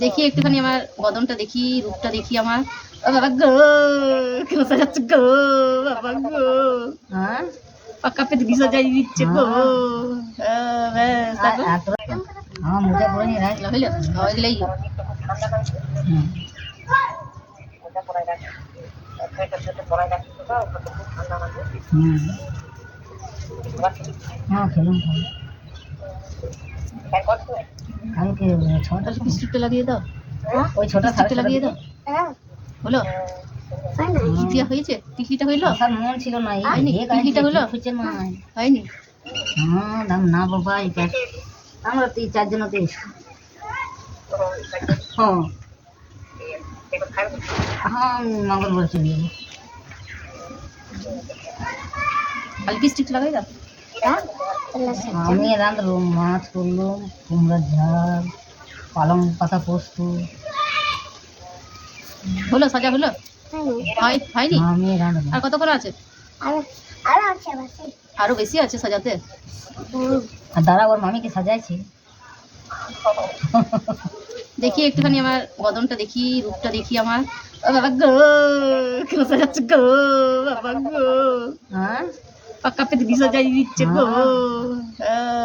দেখি একটুখানি আমার বদনটা দেখি রূপটা দেখি আমার। বাবা গো কেন সাজাচ্ছে গো বাবা গো। হ্যাঁ? পেতে দিচ্ছে গো। মোজা পরে নি রাখ হইল হুম। হ্যাঁ। কালকে ছটা। স্টিকটা লাগিয়ে দাও। ওই ছটা সাড়ে লাগিয়ে দাও। হলো? কি দিয়া হয়েছে? টিকলিটা হইল? আসার মন ছিল না এই আনছে, হলো? হচ্ছে না হয়নি? হ্যাঁ দাম না বাবা এটা আমরা তিন চারজন তো হ্যাঁ। হ্যাঁ মঙ্গলবার চলে যাব কালকে স্টিক লাগাই দাও। আমি রাঁধলাম মাছ করল কুমড়ার ঝাল পালং পাতা পোস্ত। হলো সাজা হলো? হয় হয়নি? আর কতক্ষণ আছে? আরও বেশি আছে সাজাতে? আর দাঁড়া ওর মামিকে সাজাইছে। দেখি একটুখানি আমার বদনটা দেখি রূপটা দেখি আমার। বাবা গো কেন সাজাচ্ছে গো বাবা গো। হ্যাঁ? পাক্কা পেতে দিশা যাই দিচ্ছে গো।